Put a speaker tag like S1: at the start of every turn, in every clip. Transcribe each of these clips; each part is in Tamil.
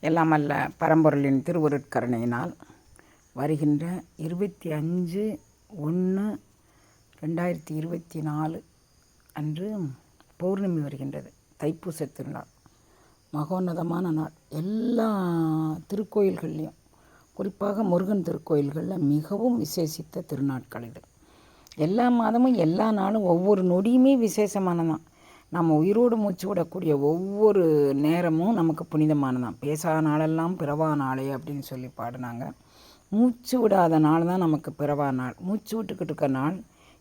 S1: எல்லாம் அல்ல பரம்பொருளின் திருவருட்கருணையினால் வருகின்ற இருபத்தி அஞ்சு ஒன்று ரெண்டாயிரத்தி இருபத்தி நாலு அன்று பௌர்ணமி வருகின்றது தைப்பூச திருநாள். மகோன்னதமான நாள். எல்லா திருக்கோயில்கள்லேயும் குறிப்பாக முருகன் திருக்கோயில்களில் மிகவும் விசேஷித்த திருநாட்கள் இது. எல்லா மாதமும் எல்லா நாளும் ஒவ்வொரு நொடியுமே விசேஷமானதான் நம்ம உயிரோடு மூச்சு விடக்கூடிய ஒவ்வொரு நேரமும் நமக்கு புனிதமானதான் பேசா நாளெல்லாம் பிறவா நாளே அப்படின்னு சொல்லி பாடினாங்க. மூச்சு விடாத நாள் தான் நமக்கு பிறவா நாள். மூச்சு விட்டுக்கிட்டு இருக்க நாள்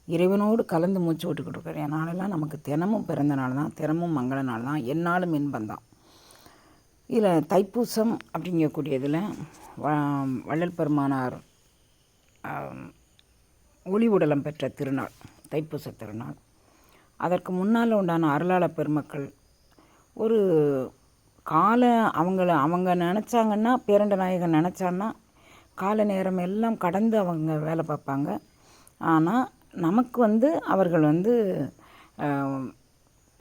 S1: இறைவனோடு கலந்து மூச்சு விட்டுக்கிட்டு இருக்கிற நாளெல்லாம் நமக்கு தினமும் பிறந்த நாள் தான். தினமும் மங்கள நாள் தான். என்னாலும் இன்பந்தான் இதில் தைப்பூசம் அப்படிங்கக்கூடியதில் வள்ளல் பெருமானார் ஒளி உடலம் பெற்ற திருநாள் தைப்பூச திருநாள். அதற்கு முன்னால் உண்டான அருளாள பெருமக்கள். ஒரு கால அவங்கள அவங்க நினச்சாங்கன்னா பேரண்ட நாயகன் நினச்சான்னா கால நேரம் எல்லாம் கடந்து அவங்க வேலை பார்ப்பாங்க. ஆனால் நமக்கு வந்து அவர்கள் வந்து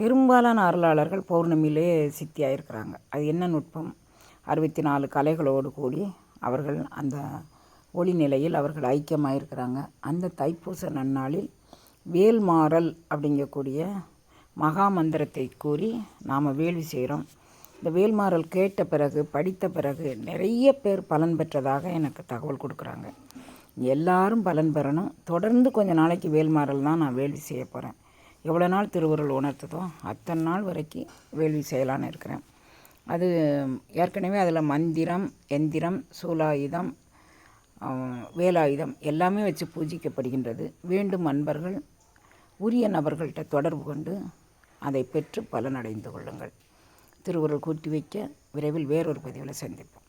S1: பெரும்பாலான அருளாளர்கள் பௌர்ணமியிலே சித்தியாக இருக்கிறாங்க அது என்ன நுட்பம்? அறுபத்தி நாலு கலைகளோடு கூடி அவர்கள் அந்த ஒளி நிலையில் அவர்கள் ஐக்கியமாக இருக்கிறாங்க அந்த தைப்பூச நன்னாளில் வேல்மாறல் அப்படிங்கக்கூடிய மகா மந்திரத்தை கூறி நாம் வேள்வி செய்கிறோம் இந்த வேல்மாறல் கேட்ட பிறகு படித்த பிறகு நிறைய பேர் பலன் பெற்றதாக எனக்கு தகவல் கொடுக்குறாங்க. எல்லாரும் பலன் பெறணும். தொடர்ந்து கொஞ்சம் நாளைக்கு வேல்மாறல் தான் நான் வேள்வி செய்ய போகிறேன் எவ்வளோ நாள் திருவுருள் உணர்த்ததோ அத்தனை நாள் வரைக்கும் வேள்வி செய்யலான்னு இருக்கிறேன். அது ஏற்கனவே அதில் மந்திரம் எந்திரம் சூலாயுதம் வேலாயுதம் எல்லாமே வச்சு பூஜிக்கப்படுகின்றது. வேண்டும் அன்பர்கள் உரிய நபர்கள்ட்ட தொடர்பு கொண்டு அதை பெற்று பலனடைந்து கொள்ளுங்கள். திருவுருள் கூட்டி வைக்க விரைவில் வேறொரு பதிவில் சந்திப்போம்.